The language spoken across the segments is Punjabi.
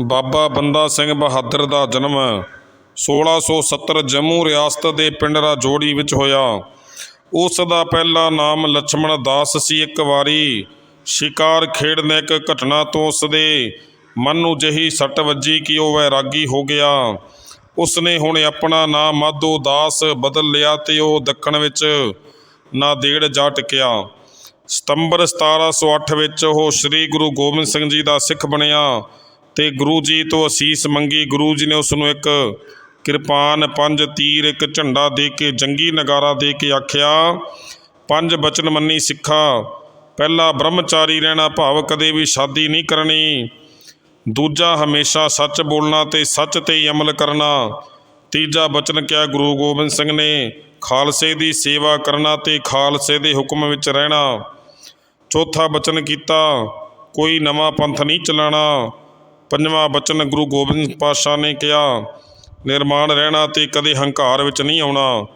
ਬਾਬਾ ਬੰਦਾ ਸਿੰਘ ਬਹਾਦਰ ਦਾ ਜਨਮ 1670 ਜੰਮੂ ਰਿਆਸਤ ਦੇ ਪਿੰਡ ਰਾਜੋੜੀ ਵਿੱਚ ਹੋਇਆ। ਉਸ ਦਾ ਪਹਿਲਾ ਨਾਮ ਲਛਮਣ ਦਾਸ ਸੀ। ਇੱਕ ਵਾਰੀ ਸ਼ਿਕਾਰ ਖੇਡਣ ਇੱਕ ਘਟਨਾ ਤੋਂ ਉਸ ਦੇ ਮਨ ਨੂੰ ਜਹੀ ਸੱਟ ਵੱਜੀ ਕਿ ਉਹ ਵੈਰਾਗੀ ਹੋ ਗਿਆ। ਉਸਨੇ ਹੁਣ ਆਪਣਾ ਨਾਮ ਮਾਧੋ ਦਾਸ ਬਦਲ ਲਿਆ ਤੇ ਉਹ ਦੱਖਣ ਵਿੱਚ ਨਾਦੇੜ ਜਾ ਟਿਕਿਆ। ਸਤੰਬਰ 1708 ਵਿੱਚ ਉਹ ਸ੍ਰੀ ਗੁਰੂ ਗੋਬਿੰਦ ਸਿੰਘ ਜੀ ਦਾ ਸਿੱਖ ਬਣਿਆ। ਤੇ ਗੁਰੂ ਜੀ ਤੋਂ ਅਸੀਸ ਮੰਗੀ। ਗੁਰੂ ਜੀ ਨੇ ਉਸ ਨੂੰ ਇੱਕ ਕਿਰਪਾਨ, ਪੰਜ ਤੀਰ, ਇੱਕ ਝੰਡਾ ਦੇ ਕੇ, ਜੰਗੀ ਨਗਾਰਾ ਦੇ ਕੇ ਆਖਿਆ, ਪੰਜ ਬਚਨ ਮੰਨੀ ਸਿੱਖਾ, ਪਹਿਲਾ ਬ੍ਰਹਮਚਾਰੀ ਰਹਿਣਾ ਭਾਵ ਕਦੇ ਵੀ ਸ਼ਾਦੀ ਨਹੀਂ ਕਰਨੀ, ਦੂਜਾ ਹਮੇਸ਼ਾ ਸੱਚ ਬੋਲਣਾ ਤੇ ਸੱਚ ਤੇ ਹੀ ਅਮਲ ਕਰਨਾ, ਤੀਜਾ ਬਚਨ ਕਿਹਾ ਗੁਰੂ ਗੋਬਿੰਦ ਸਿੰਘ ਨੇ, ਖਾਲਸੇ ਦੀ ਸੇਵਾ ਕਰਨਾ ਤੇ ਖਾਲਸੇ ਦੇ ਹੁਕਮ ਵਿੱਚ ਰਹਿਣਾ, ਚੌਥਾ ਬਚਨ ਕੀਤਾ, ਕੋਈ ਨਵਾਂ ਪੰਥ ਨਹੀਂ ਚਲਾਣਾ ਪੰਜਵਾਂ ਬਚਨ ਗੁਰੂ ਗੋਬਿੰਦ ਪਾਤਸ਼ਾਹ ਨੇ ਕਿਹਾ, ਨਿਰਮਾਣ ਰਹਿਣਾ ਤੇ ਕਦੇ ਹੰਕਾਰ ਵਿੱਚ ਨਹੀਂ ਆਉਣਾ।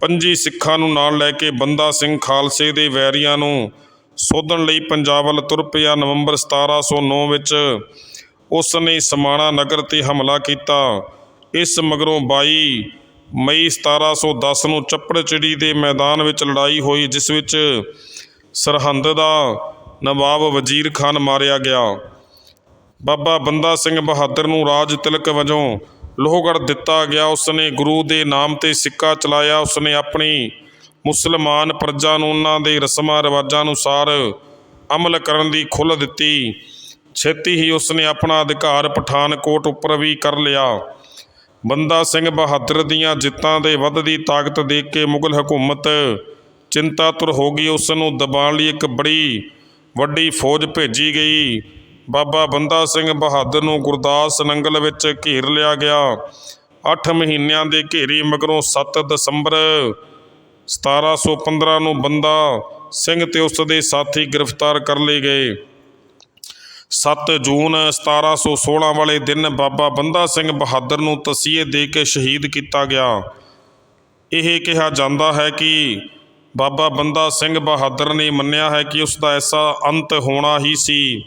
ਪੰਜੀ ਸਿੱਖਾਂ ਨੂੰ ਨਾਲ ਲੈ ਕੇ ਬੰਦਾ ਸਿੰਘ ਖਾਲਸੇ ਦੇ ਵੈਰੀਆਂ ਨੂੰ ਸੋਧਣ ਲਈ ਪੰਜਾਬ ਵੱਲ ਤੁਰ ਪਿਆ। ਨਵੰਬਰ 1709 ਵਿੱਚ ਉਸ ਨੇ ਸਮਾਣਾ ਨਗਰ ਤੇ ਹਮਲਾ ਕੀਤਾ। ਇਸ ਮਗਰੋਂ 22 ਮਈ 1710 ਨੂੰ ਚੱਪੜਚਿੜੀ ਦੇ ਮੈਦਾਨ ਵਿੱਚ ਲੜਾਈ ਹੋਈ, ਜਿਸ ਵਿੱਚ ਸਰਹੰਦ ਦਾ ਨਵਾਬ ਵਜ਼ੀਰ ਖਾਨ ਮਾਰਿਆ ਗਿਆ। ਬਾਬਾ ਬੰਦਾ ਸਿੰਘ ਬਹਾਦਰ ਨੂੰ ਰਾਜ ਤਿਲਕ ਵਜੋਂ ਲੋਹਗੜ੍ਹ ਦਿੱਤਾ ਗਿਆ। ਉਸਨੇ ਗੁਰੂ ਦੇ ਨਾਮ ਤੇ ਸਿੱਕਾ ਚਲਾਇਆ। ਉਸਨੇ ਆਪਣੀ ਮੁਸਲਮਾਨ ਪ੍ਰਜਾ ਨੂੰ ਉਹਨਾਂ ਦੇ ਰਸਮਾਂ ਰਿਵਾਜਾਂ ਅਨੁਸਾਰ ਅਮਲ ਕਰਨ ਦੀ ਖੁੱਲ੍ਹ ਦਿੱਤੀ। ਛੇਤੀ ਹੀ ਉਸਨੇ ਆਪਣਾ ਅਧਿਕਾਰ ਪਠਾਨਕੋਟ ਉੱਪਰ ਵੀ ਕਰ ਲਿਆ। ਬੰਦਾ ਸਿੰਘ ਬਹਾਦਰ ਦੀਆਂ ਜਿੱਤਾਂ ਦੇ ਵੱਧਦੀ ਤਾਕਤ ਦੇਖ ਕੇ ਮੁਗਲ ਹਕੂਮਤ ਚਿੰਤਾਤੁਰ ਹੋ ਗਈ। ਉਸ ਨੂੰ ਦਬਾਉਣ ਲਈ ਇੱਕ ਬੜੀ ਵੱਡੀ ਫੌਜ ਭੇਜੀ ਗਈ। ਬਾਬਾ ਬੰਦਾ ਸਿੰਘ ਬਹਾਦਰ ਨੂੰ ਗੁਰਦਾਸ ਨੰਗਲ ਵਿੱਚ ਘੇਰ ਲਿਆ ਗਿਆ। 8 ਮਹੀਨਿਆਂ ਦੇ ਘੇਰੇ ਮਗਰੋਂ 7 ਦਸੰਬਰ 1715 ਨੂੰ ਬੰਦਾ ਸਿੰਘ ਤੇ ਉਸ ਦੇ ਸਾਥੀ ਗ੍ਰਿਫਤਾਰ ਕਰ ਲਏ ਗਏ। 7 ਜੂਨ 1716 ਵਾਲੇ ਦਿਨ ਬਾਬਾ ਬੰਦਾ ਸਿੰਘ ਬਹਾਦਰ ਨੂੰ ਤਸੀਹੇ ਦੇ ਕੇ ਸ਼ਹੀਦ ਕੀਤਾ ਗਿਆ। ਇਹ ਕਿਹਾ ਜਾਂਦਾ ਹੈ ਕਿ ਬਾਬਾ ਬੰਦਾ ਸਿੰਘ ਬਹਾਦਰ ਨੇ ਮੰਨਿਆ ਹੈ ਕਿ ਉਸ ਦਾ ਐਸਾ ਅੰਤ ਹੋਣਾ ਹੀ ਸੀ।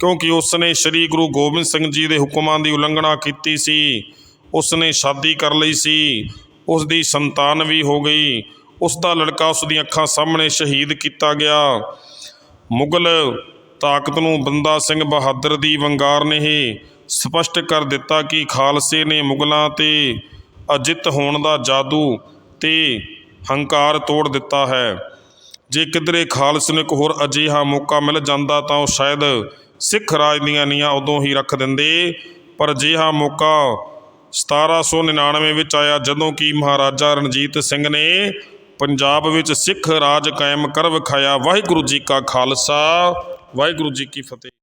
ਕਿਉਂਕਿ ਉਸ ਨੇ ਸ੍ਰੀ ਗੁਰੂ ਗੋਬਿੰਦ ਸਿੰਘ ਜੀ ਦੇ ਹੁਕਮਾਂ ਦੀ ਉਲੰਘਣਾ ਕੀਤੀ ਸੀ ਉਸ ਨੇ ਸ਼ਾਦੀ ਕਰ ਲਈ ਸੀ ਉਸ ਦੀ ਸੰਤਾਨ ਵੀ ਹੋ ਗਈ ਉਸ ਦਾ ਲੜਕਾ ਉਸ ਦੀਆਂ ਅੱਖਾਂ ਸਾਹਮਣੇ ਸ਼ਹੀਦ ਕੀਤਾ ਗਿਆ। ਮੁਗਲ ਤਾਕਤ ਨੂੰ ਬੰਦਾ ਸਿੰਘ ਬਹਾਦਰ ਦੀ ਵੰਗਾਰ ਨੇ ਹੀ ਸਪਸ਼ਟ ਕਰ ਦਿੱਤਾ ਕਿ ਖਾਲਸੇ ਨੇ ਮੁਗਲਾਂ ਤੇ ਅਜਿੱਤ ਹੋਣ ਦਾ ਜਾਦੂ ਤੇ ਹੰਕਾਰ ਤੋੜ ਦਿੱਤਾ ਹੈ। ਜੇ ਕਿਧਰੇ ਖਾਲਸੇ ਨੂੰ ਇੱਕ ਹੋਰ ਅਜਿਹਾ ਮੌਕਾ ਮਿਲ ਜਾਂਦਾ ਤਾਂ ਉਹ ਸ਼ਾਇਦ ਸਿੱਖ ਰਾਜ ਦੀਆਂ ਨੀਆਂ ਉਦੋਂ ਹੀ ਰੱਖ ਦਿੰਦੇ। ਪਰ ਅਜਿਹਾ ਮੌਕਾ 1799 ਵਿੱਚ ਆਇਆ ਜਦੋਂ ਕਿ ਮਹਾਰਾਜਾ ਰਣਜੀਤ ਸਿੰਘ ਨੇ ਪੰਜਾਬ ਵਿੱਚ ਸਿੱਖ ਰਾਜ ਕਾਇਮ ਕਰ ਵਿਖਾਇਆ। ਵਾਹਿਗੁਰੂ ਜੀ ਕਾ ਖਾਲਸਾ। ਵਾਹਿਗੁਰੂ ਜੀ ਕੀ ਫਤਿਹ।